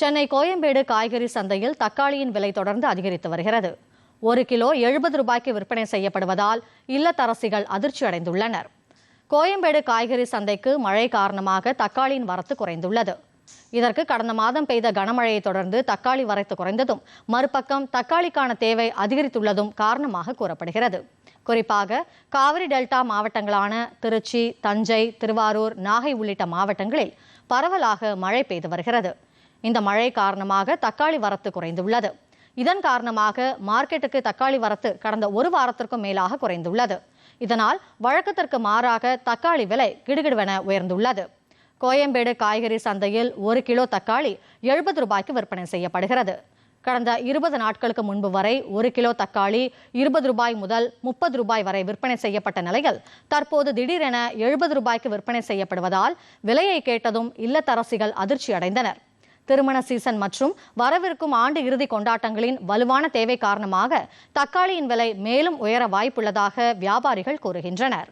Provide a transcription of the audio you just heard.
சென்னை கோயம்பேடு காய்கறி சந்தையில் தக்காளியின் விலை தொடர்ந்து அதிகரித்து வருகிறது. ஒரு கிலோ எழுபது ரூபாய்க்கு விற்பனை செய்யப்படுவதால் இல்லத்தரசிகள் அதிர்ச்சி அடைந்துள்ளனர். கோயம்பேடு காய்கறி சந்தைக்கு மழை காரணமாக தக்காளியின் வரத்து குறைந்துள்ளது. இதற்கு கடந்த மாதம் பெய்த கனமழையை தொடர்ந்து தக்காளி வரத்து குறைந்ததும் மறுபக்கம் தக்காளிக்கான தேவை அதிகரித்துள்ளதும் காரணமாக கூறப்படுகிறது. குறிப்பாக காவிரி டெல்டா மாவட்டங்களான திருச்சி தஞ்சை திருவாரூர் நாகை உள்ளிட்ட மாவட்டங்களில் பரவலாக மழை பெய்து வருகிறது. இந்த மழை காரணமாக தக்காளி வரத்து குறைந்துள்ளது. இதன் காரணமாக மார்க்கெட்டுக்கு தக்காளி வரத்து கடந்த ஒரு வாரத்திற்கும் மேலாக குறைந்துள்ளது. இதனால் வழக்கத்திற்கு மாறாக தக்காளி விலை கிடுகிடுவென உயர்ந்துள்ளது. கோயம்பேடு காய்கறி சந்தையில் ஒரு கிலோ தக்காளி எழுபது ரூபாய்க்கு விற்பனை செய்யப்படுகிறது. கடந்த இருபது நாட்களுக்கு முன்பு வரை ஒரு கிலோ தக்காளி இருபது ரூபாய் முதல் முப்பது ரூபாய் வரை விற்பனை செய்யப்பட்ட நிலையில் தற்போது திடீரென எழுபது ரூபாய்க்கு விற்பனை செய்யப்படுவதால் விலையை கேட்டதும் இல்லத்தரசிகள் அதிர்ச்சி அடைந்தனர் திருமண சீசன் மற்றும் வரவிருக்கும் ஆண்டு இறுதி கொண்டாட்டங்களின் வலுவான தேவை காரணமாக தக்காளியின் விலை மேலும் உயர வாய்ப்புள்ளதாக வியாபாரிகள் கூறுகின்றனர்.